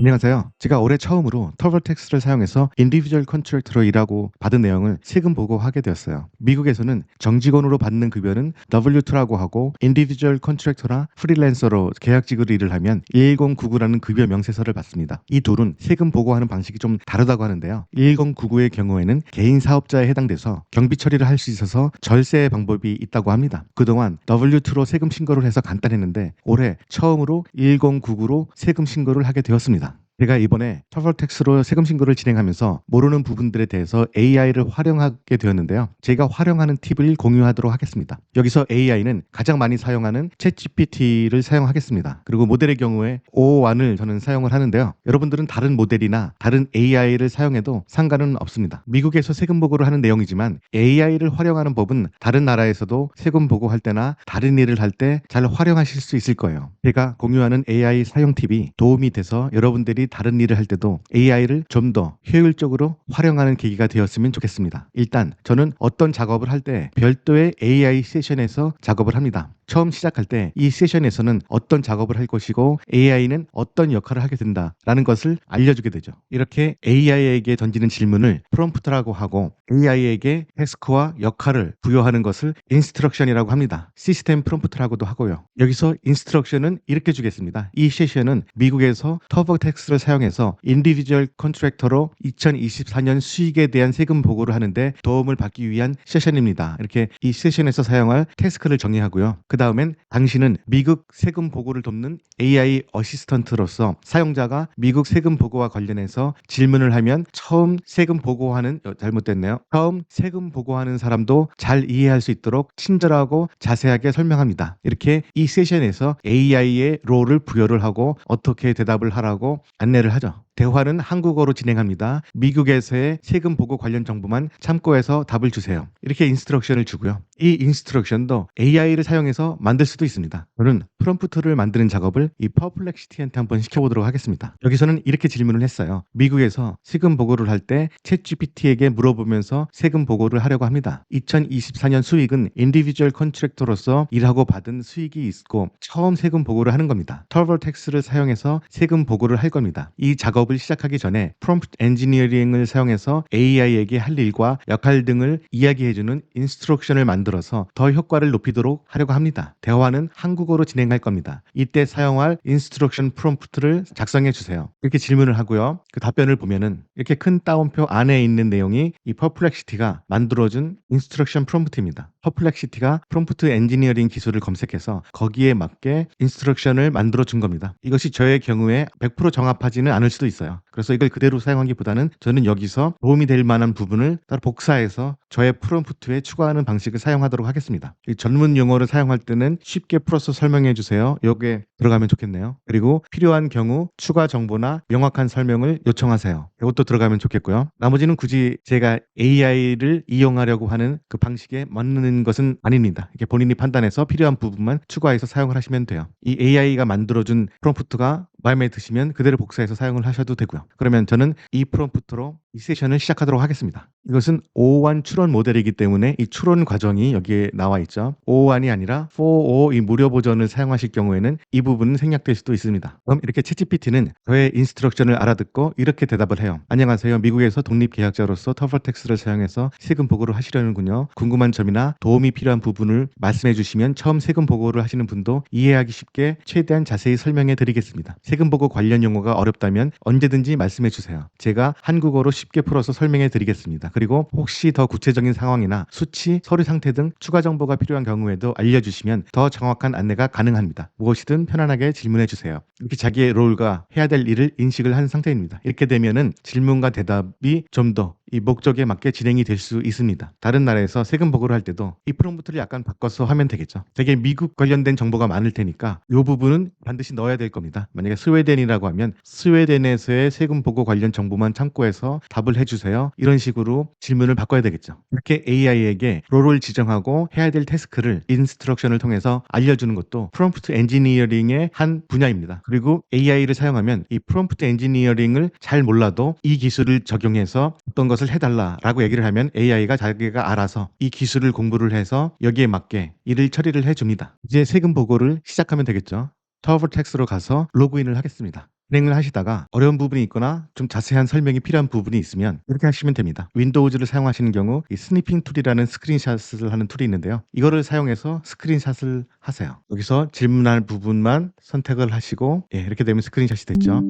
안녕하세요. 제가 올해 처음으로 터벌텍스를 사용해서 인디비주얼 컨트랙터로 일하고 받은 내용을 세금 보고하게 되었어요. 미국에서는 정직원으로 받는 급여는 W2라고 하고 인디비주얼 컨트랙터나 프리랜서로 계약직으로 일을 하면 11099라는 급여 명세서를 받습니다. 이 둘은 세금 보고하는 방식이 좀 다르다고 하는데요. 1099의 경우에는 개인 사업자에 해당돼서 경비 처리를 할 수 있어서 절세 방법이 있다고 합니다. 그동안 W2로 세금 신고를 해서 간단했는데 올해 처음으로 1099로 세금 신고를 하게 되었습니다. 제가 이번에 터벌텍스로 세금 신고를 진행하면서 모르는 부분들에 대해서 AI를 활용하게 되었는데요. 제가 활용하는 팁을 공유하도록 하겠습니다. 여기서 AI는 가장 많이 사용하는 챗GPT를 사용하겠습니다. 그리고 모델의 경우에 O1을 저는 사용을 하는데요. 여러분들은 다른 모델이나 다른 AI를 사용해도 상관은 없습니다. 미국에서 세금 보고를 하는 내용이지만 AI를 활용하는 법은 다른 나라에서도 세금 보고할 때나 다른 일을 할 때 잘 활용하실 수 있을 거예요. 제가 공유하는 AI 사용 팁이 도움이 돼서 여러분들이 다른 일을 할 때도 AI를 좀 더 효율적으로 활용하는 계기가 되었으면 좋겠습니다. 일단 저는 어떤 작업을 할 때 별도의 AI 세션에서 작업을 합니다. 처음 시작할 때 이 세션에서는 어떤 작업을 할 것이고 AI는 어떤 역할을 하게 된다라는 것을 알려주게 되죠. 이렇게 AI에게 던지는 질문을 프롬프트라고 하고 AI에게 태스크와 역할을 부여하는 것을 인스트럭션이라고 합니다. 시스템 프롬프트라고도 하고요. 여기서 인스트럭션은 이렇게 주겠습니다. 이 세션은 미국에서 터보텍스를 사용해서 인디비주얼 컨트랙터로 2024년 수익에 대한 세금 보고를 하는데 도움을 받기 위한 세션입니다. 이렇게 이 세션에서 사용할 태스크를 정의하고요. 그 다음엔 당신은 미국 세금 보고를 돕는 AI 어시스턴트로서 사용자가 미국 세금 보고와 관련해서 질문을 하면 처음 세금 보고하는 어, 잘못됐네요. 처음 세금 보고하는 사람도 잘 이해할 수 있도록 친절하고 자세하게 설명합니다. 이렇게 이 세션에서 AI의 롤을 부여를 하고 어떻게 대답을 하라고 안내를 하죠. 대화는 한국어로 진행합니다. 미국에서의 세금 보고 관련 정보만 참고해서 답을 주세요. 이렇게 인스트럭션을 주고요. 이 인스트럭션도 AI를 사용해서 만들 수도 있습니다. 저는 프롬프트를 만드는 작업을 이 퍼플렉시티한테 한번 시켜보도록 하겠습니다. 여기서는 이렇게 질문을 했어요. 미국에서 세금 보고를 할 때 챗GPT에게 물어보면서 세금 보고를 하려고 합니다. 2024년 수익은 인디비주얼 컨트랙터로서 일하고 받은 수익이 있고 처음 세금 보고를 하는 겁니다. 터벌 텍스를 사용해서 세금 보고를 할 겁니다. 이 작업 을 시작하기 전에 프롬프트 엔지니어링을 사용해서 AI에게 할 일과 역할 등을 이야기해주는 인스트럭션을 만들어서 더 효과를 높이도록 하려고 합니다. 대화는 한국어로 진행할 겁니다. 이때 사용할 인스트럭션 프롬프트를 작성해 주세요. 이렇게 질문을 하고요. 그 답변을 보면은 이렇게 큰 따옴표 안에 있는 내용이 이 퍼플렉시티가 만들어준 인스트럭션 프롬프트입니다. 퍼플렉시티가 프롬프트 엔지니어링 기술을 검색해서 거기에 맞게 인스트럭션을 만들어 준 겁니다. 이것이 저의 경우에 100% 정합하지는 않을 수도 있어요. 그래서 이걸 그대로 사용하기보다는 저는 여기서 도움이 될 만한 부분을 따로 복사해서 저의 프롬프트에 추가하는 방식을 사용하도록 하겠습니다. 이 전문 용어를 사용할 때는 쉽게 풀어서 설명해 주세요. 요게 들어가면 좋겠네요. 그리고 필요한 경우 추가 정보나 명확한 설명을 요청하세요. 이것도 들어가면 좋겠고요. 나머지는 굳이 제가 AI를 이용하려고 하는 그 방식에 맞는 것은 아닙니다. 이게 본인이 판단해서 필요한 부분만 추가해서 사용을 하시면 돼요. 이 AI가 만들어준 프롬프트가 마음에 드시면 그대로 복사해서 사용을 하셔도 되고요. 그러면 저는 이 프롬프트로 이 세션을 시작하도록 하겠습니다. 이것은 5원 추론 모델이기 때문에 이 추론 과정이 여기에 나와 있죠. 5원이 아니라 4O 이 무료 버전을 사용하실 경우에는 이 부분은 생략될 수도 있습니다. 그럼 이렇게 챗GPT는 저의 인스트럭션을 알아듣고 이렇게 대답을 해요. 안녕하세요. 미국에서 독립계약자로서 터벌텍스를 사용해서 세금 보고를 하시려는군요. 궁금한 점이나 도움이 필요한 부분을 말씀해 주시면 처음 세금 보고를 하시는 분도 이해하기 쉽게 최대한 자세히 설명해 드리겠습니다. 세금 보고 관련 용어가 어렵다면 언제든지 말씀해 주세요. 제가 한국어로 쉽게 풀어서 설명해 드리겠습니다. 그리고 혹시 더 구체적인 상황이나 수치, 서류 상태 등 추가 정보가 필요한 경우에도 알려주시면 더 정확한 안내가 가능합니다. 무엇이든 편안하게 질문해 주세요. 이렇게 자기의 롤과 해야 될 일을 인식을 한 상태입니다. 이렇게 되면은 질문과 대답이 좀 더 이 목적에 맞게 진행이 될 수 있습니다. 다른 나라에서 세금 보고를 할 때도 이 프롬프트를 약간 바꿔서 하면 되겠죠. 되게 미국 관련된 정보가 많을 테니까 이 부분은 반드시 넣어야 될 겁니다. 만약에 스웨덴이라고 하면 스웨덴에서의 세금 보고 관련 정보만 참고해서 답을 해주세요. 이런 식으로 질문을 바꿔야 되겠죠. 이렇게 AI에게 롤을 지정하고 해야 될 태스크를 인스트럭션을 통해서 알려주는 것도 프롬프트 엔지니어링의 한 분야입니다. 그리고 AI를 사용하면 이 프롬프트 엔지니어링을 잘 몰라도 이 기술을 적용해서 어떤 것을 해달라라고 얘기를 하면 AI가 자기가 알아서 이 기술을 공부를 해서 여기에 맞게 일을 처리를 해줍니다. 이제 세금 보고를 시작하면 되겠죠. 터블텍스로 가서 로그인을 하겠습니다. 진행을 하시다가 어려운 부분이 있거나 좀 자세한 설명이 필요한 부분이 있으면 이렇게 하시면 됩니다. 윈도우즈를 사용하시는 경우 이 스니핑 툴이라는 스크린샷을 하는 툴이 있는데요. 이거를 사용해서 스크린샷을 하세요. 여기서 질문할 부분만 선택을 하시고 예, 이렇게 되면 스크린샷이 됐죠.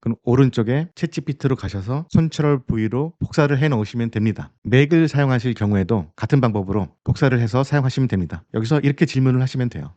그럼 오른쪽에 챗GPT로 가셔서 컨트롤 V로 복사를 해 놓으시면 됩니다. 맥을 사용하실 경우에도 같은 방법으로 복사를 해서 사용하시면 됩니다. 여기서 이렇게 질문을 하시면 돼요.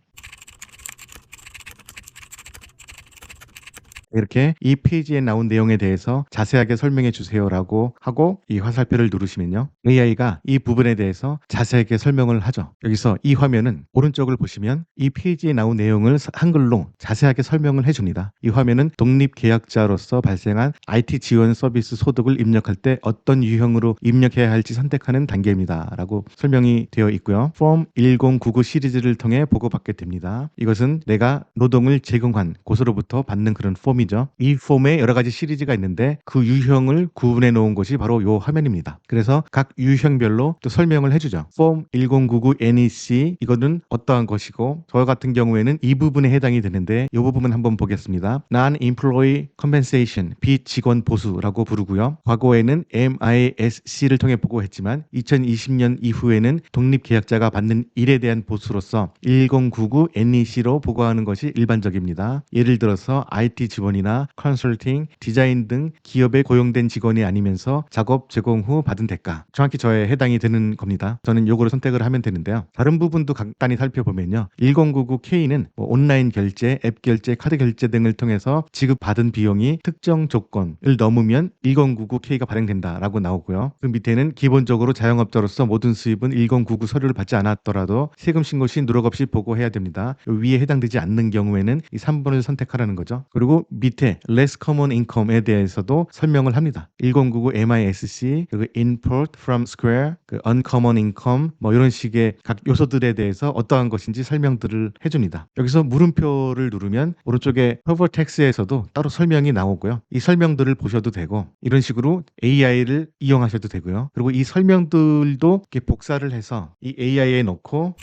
이렇게 이 페이지에 나온 내용에 대해서 자세하게 설명해 주세요라고 하고 이 화살표를 누르시면요. AI가 이 부분에 대해서 자세하게 설명을 하죠. 여기서 이 화면은 오른쪽을 보시면 이 페이지에 나온 내용을 사- 한글로 자세하게 설명을 해 줍니다. 이 화면은 독립 계약자로서 발생한 IT 지원 서비스 소득을 입력할 때 어떤 유형으로 입력해야 할지 선택하는 단계입니다라고 설명이 되어 있고요. 폼1099 시리즈를 통해 보고받게 됩니다. 이것은 내가 노동을 제공한 곳으로부터 받는 그런 폼 이죠. 이 폼에 여러 가지 시리즈가 있는데 그 유형을 구분해 놓은 것이 바로 이 화면입니다. 그래서 각 유형별로 또 설명을 해주죠. 폼 1099 NEC 이거는 어떠한 것이고 저 같은 경우에는 이 부분에 해당이 되는데 이 부분 한번 보겠습니다. Non-Employee Compensation 비직원 보수라고 부르고요. 과거에는 MISC를 통해 보고했지만 2020년 이후에는 독립계약자가 받는 일에 대한 보수로서 1099 NEC로 보고하는 것이 일반적입니다. 예를 들어서 IT 지 원이나 컨설팅, 디자인 등 기업에 고용된 직원이 아니면서 작업 제공 후 받은 대가. 정확히 저에 해당이 되는 겁니다. 저는 요거를 선택을 하면 되는데요. 다른 부분도 간단히 살펴보면요. 1099K는 뭐 온라인 결제, 앱 결제, 카드 결제 등을 통해서 지급받은 비용이 특정 조건을 넘으면 1099K가 발행된다라고 나오고요. 그 밑에는 기본적으로 자영업자로서 모든 수입은 1099 서류를 받지 않았더라도 세금 신고 시 누락 없이 보고해야 됩니다. 요 위에 해당되지 않는 경우에는 이 3번을 선택하라는 거죠. 그리고 밑에 less common income에 대해서도 설명을 합니다. 1099 MISC, 그리고 import from square, 그 uncommon income 뭐 이런 식의 각 요소들에 대해서 어떠한 것인지 설명들을 해줍니다. 여기서 물음표를 누르면 오른쪽에 cover text에서도 따로 설명이 나오고요. 이 설명들을 보셔도 되고 이런 식으로 AI를 이용하셔도 되고요. 그리고 이 설명들도 이렇게 복사를 해서 이 AI에 넣고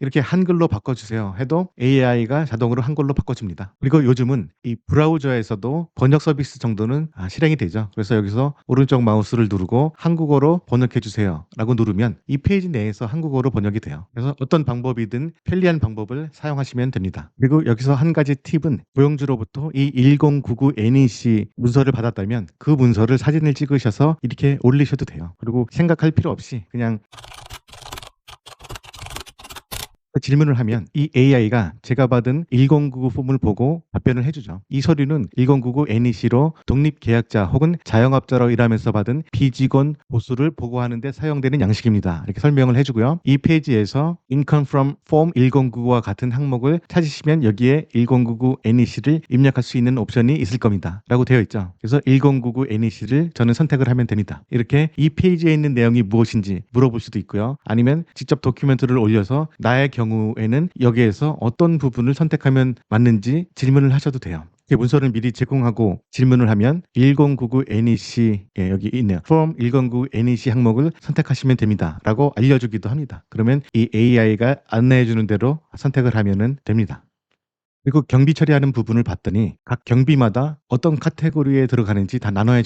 이렇게 한글로 바꿔주세요 해도 AI가 자동으로 한글로 바꿔줍니다. 그리고 요즘은 이 브라우저에서도 번역 서비스 정도는 아, 실행이 되죠. 그래서 여기서 오른쪽 마우스를 누르고 한국어로 번역해주세요 라고 누르면 이 페이지 내에서 한국어로 번역이 돼요. 그래서 어떤 방법이든 편리한 방법을 사용하시면 됩니다. 그리고 여기서 한 가지 팁은 고용주로부터 이 1099 NEC 문서를 받았다면 그 문서를 사진을 찍으셔서 이렇게 올리셔도 돼요. 그리고 생각할 필요 없이 그냥 질문을 하면 이 AI가 제가 받은 1099 폼을 보고 답변을 해주죠. 이 서류는 1099 NEC로 독립계약자 혹은 자영업자로 일하면서 받은 비직원 보수를 보고하는 데 사용되는 양식입니다. 이렇게 설명을 해주고요. 이 페이지에서 Income from Form 1099와 같은 항목을 찾으시면 여기에 1099 NEC를 입력할 수 있는 옵션이 있을 겁니다. 라고 되어 있죠. 그래서 1099 NEC를 저는 선택을 하면 됩니다. 이렇게 이 페이지에 있는 내용이 무엇인지 물어볼 수도 있고요. 아니면 직접 도큐멘트를 올려서 나의 경 우에는 여기에서 어떤 부분을 선택하면 맞는지 질문을 하셔도 돼요. 문서를 미리 제공하고 질문을 하면 1099 NEC 예, 여기 있네요. Form 1099 NEC 항목을 선택하시면 됩니다. 라고 알려주기도 합니다. 그러면 이 AI가 안내해 주는 대로 선택을 하면 됩니다. 그리고 경비 처리하는 부분을 봤더니 각 경비마다 어떤 카테고리에 들어가는지 다 나눠야.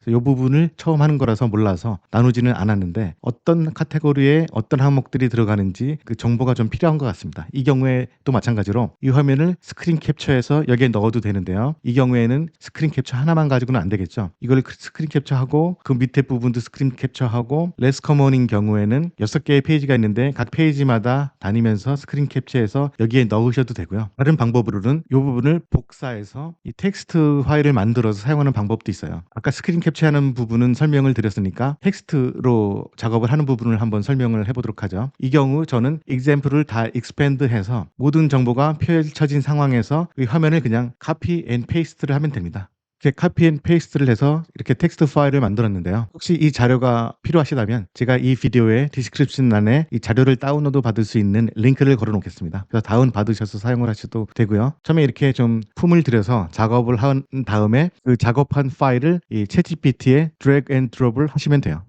그래서 이 부분을 처음 하는 거라서 몰라서 나누지는 않았는데 어떤 카테고리에 어떤 항목들이 들어가는지 그 정보가 좀 필요한 것 같습니다. 이 경우에 또 마찬가지로 이 화면을 스크린 캡처해서 여기에 넣어도 되는데요. 이 경우에는 스크린 캡처 하나만 가지고는 안 되겠죠. 이걸 스크린 캡처하고 그 밑에 부분도 스크린 캡처하고 레스 커먼인 경우에는 여섯 개의 페이지가 있는데 각 페이지마다 다니면서 스크린 캡처해서 여기에 넣으셔도 되고요. 다른 방법으로는 이 부분을 복사해서 이 텍스트 파일을 만들어서 사용하는 방법도 있어요. 아까 스크린 캡처하는 부분은 설명을 드렸으니까 텍스트로 작업을 하는 부분을 한번 설명을 해보도록 하죠. 이 경우 저는 example을 다 expand해서 모든 정보가 펼쳐진 상황에서 이 화면을 그냥 copy and paste를 하면 됩니다. 이렇게 카피 앤 페이스트를 해서 이렇게 텍스트 파일을 만들었는데요. 혹시 이 자료가 필요하시다면 제가 이 비디오의 디스크립션 안에 이 자료를 다운로드 받을 수 있는 링크를 걸어 놓겠습니다. 그래서 다운 받으셔서 사용을 하셔도 되고요. 처음에 이렇게 좀 품을 들여서 작업을 한 다음에 그 작업한 파일을 이 챗GPT에 드래그 앤 드롭을 하시면 돼요.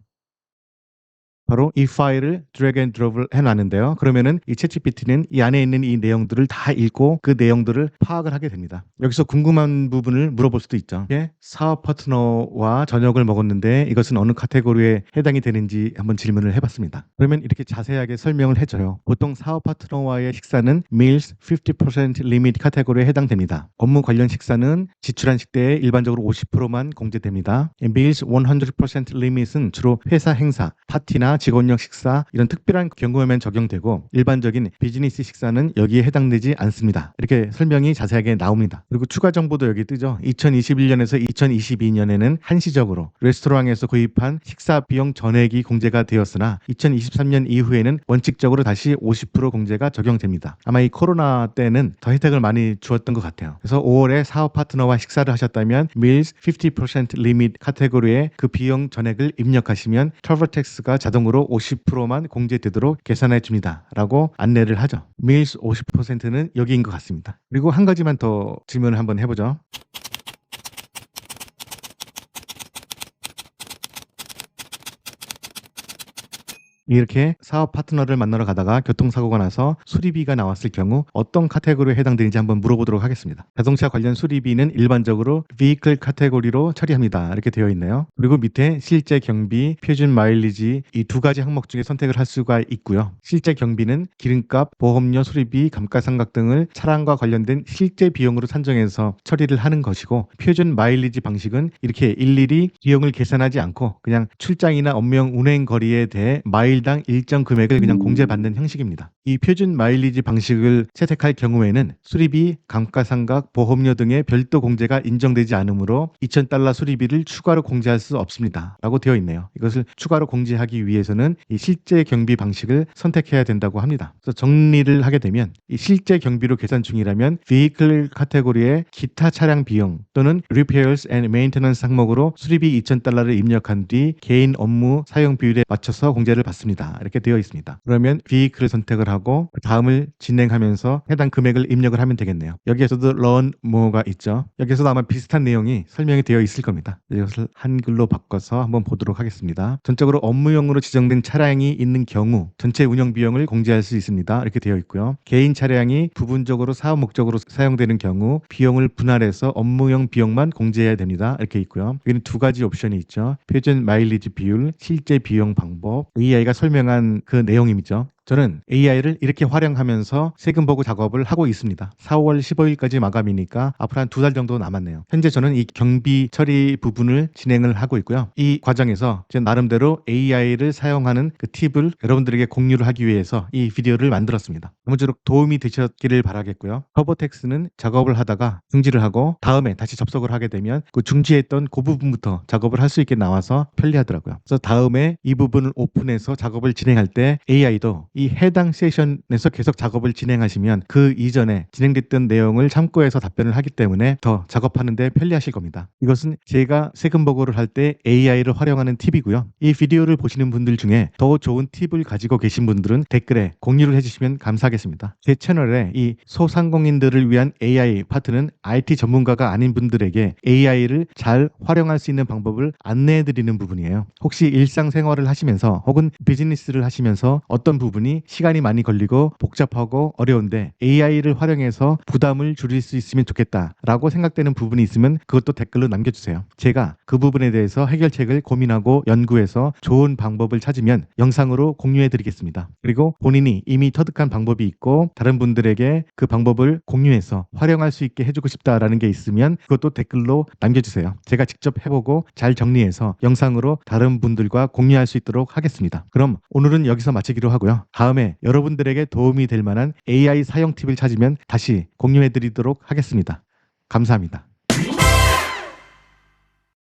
바로 이 파일을 드래그 앤 드롭을 해놨는데요. 그러면은 이 챗GPT는 이 안에 있는 이 내용들을 다 읽고 그 내용들을 파악을 하게 됩니다. 여기서 궁금한 부분을 물어볼 수도 있죠. 예? 사업 파트너와 저녁을 먹었는데 이것은 어느 카테고리에 해당이 되는지 한번 질문을 해봤습니다. 그러면 이렇게 자세하게 설명을 해줘요. 보통 사업 파트너와의 식사는 meals 50% 리미트 카테고리에 해당됩니다. 업무 관련 식사는 지출한 식대에 일반적으로 50%만 공제됩니다. meals 100% 리밋은 주로 회사 행사, 파티나 직원용 식사 이런 특별한 경우에만 적용되고 일반적인 비즈니스 식사는 여기에 해당되지 않습니다. 이렇게 설명이 자세하게 나옵니다. 그리고 추가 정보도 여기 뜨죠. 2021년에서 2022년에는 한시적으로 레스토랑에서 구입한 식사 비용 전액이 공제가 되었으나 2023년 이후에는 원칙적으로 다시 50% 공제가 적용됩니다. 아마 이 코로나 때는 더 혜택을 많이 주었던 것 같아요. 그래서 5월에 사업 파트너와 식사를 하셨다면 meals 50% 리밋 카테고리에 그 비용 전액을 입력하시면 트러블 텍스가 자동으로 50%만 공제되도록 계산해 줍니다. 라고 안내를 하죠. meals 50%는 여기인 것 같습니다. 그리고 한 가지만 더 질문을 한번 해보죠. 이렇게 사업 파트너를 만나러 가다가 교통사고가 나서 수리비가 나왔을 경우 어떤 카테고리에 해당되는지 한번 물어보도록 하겠습니다. 자동차 관련 수리비는 일반적으로 vehicle 카테고리로 처리합니다. 이렇게 되어 있네요. 그리고 밑에 실제 경비, 표준 마일리지 이 두 가지 항목 중에 선택을 할 수가 있고요. 실제 경비는 기름값, 보험료 수리비, 감가상각 등을 차량과 관련된 실제 비용으로 산정해서 처리를 하는 것이고 표준 마일리지 방식은 이렇게 일일이 비용을 계산하지 않고 그냥 출장이나 업무용 운행 거리에 대해 마일 당 일정 금액을 그냥 공제받는 형식입니다. 이 표준 마일리지 방식을 채택할 경우에는 수리비, 감가상각, 보험료 등의 별도 공제가 인정되지 않으므로 2,000달러 수리비를 추가로 공제할 수 없습니다. 라고 되어 있네요. 이것을 추가로 공제하기 위해서는 이 실제 경비 방식을 선택해야 된다고 합니다. 그래서 정리를 하게 되면 이 실제 경비로 계산 중이라면 vehicle 카테고리의 기타 차량 비용 또는 repairs and maintenance 항목으로 수리비 2,000달러를 입력한 뒤 개인 업무 사용 비율에 맞춰서 공제를 받습니다. 이렇게 되어 있습니다. 그러면 vehicle을 선택을 하고 그 다음을 진행하면서 해당 금액을 입력을 하면 되겠네요. 여기에서도 learn more가 있죠. 여기서도 아마 비슷한 내용이 설명이 되어 있을 겁니다. 이것을 한글로 바꿔서 한번 보도록 하겠습니다. 전적으로 업무용으로 지정된 차량이 있는 경우 전체 운영 비용을 공제할 수 있습니다. 이렇게 되어 있고요. 개인 차량이 부분적으로 사업 목적으로 사용되는 경우 비용을 분할해서 업무용 비용만 공제해야 됩니다. 이렇게 있고요. 여기는 두 가지 옵션이 있죠. 표준 마일리지 비율, 실제 비용 방법, AI가 설명한 그 내용이죠. 저는 AI를 이렇게 활용하면서 세금 보고 작업을 하고 있습니다. 4월 15일까지 마감이니까 앞으로 한 두 달 정도 남았네요. 현재 저는 이 경비 처리 부분을 진행을 하고 있고요. 이 과정에서 제 나름대로 AI를 사용하는 그 팁을 여러분들에게 공유를 하기 위해서 이 비디오를 만들었습니다. 아무쪼록 도움이 되셨기를 바라겠고요. 터보텍스는 작업을 하다가 중지를 하고 다음에 다시 접속을 하게 되면 그 중지했던 그 부분부터 작업을 할 수 있게 나와서 편리하더라고요. 그래서 다음에 이 부분을 오픈해서 작업을 진행할 때 AI도 이 해당 세션에서 계속 작업을 진행하시면 그 이전에 진행됐던 내용을 참고해서 답변을 하기 때문에 더 작업하는데 편리하실 겁니다. 이것은 제가 세금 보고를 할 때 AI를 활용하는 팁이고요. 이 비디오를 보시는 분들 중에 더 좋은 팁을 가지고 계신 분들은 댓글에 공유를 해주시면 감사하겠습니다. 제 채널에 이 소상공인들을 위한 AI 파트는 IT 전문가가 아닌 분들에게 AI를 잘 활용할 수 있는 방법을 안내해 드리는 부분이에요. 혹시 일상생활을 하시면서 혹은 비즈니스를 하시면서 어떤 부분이 시간이 많이 걸리고 복잡하고 어려운데 AI를 활용해서 부담을 줄일 수 있으면 좋겠다라고 생각되는 부분이 있으면 그것도 댓글로 남겨주세요. 제가 그 부분에 대해서 해결책을 고민하고 연구해서 좋은 방법을 찾으면 영상으로 공유해 드리겠습니다. 그리고 본인이 이미 터득한 방법이 있고 다른 분들에게 그 방법을 공유해서 활용할 수 있게 해주고 싶다라는 게 있으면 그것도 댓글로 남겨주세요. 제가 직접 해보고 잘 정리해서 영상으로 다른 분들과 공유할 수 있도록 하겠습니다. 그럼 오늘은 여기서 마치기로 하고요. 다음에 여러분들에게 도움이 될 만한 AI 사용 팁을 찾으면 다시 공유해 드리도록 하겠습니다. 감사합니다.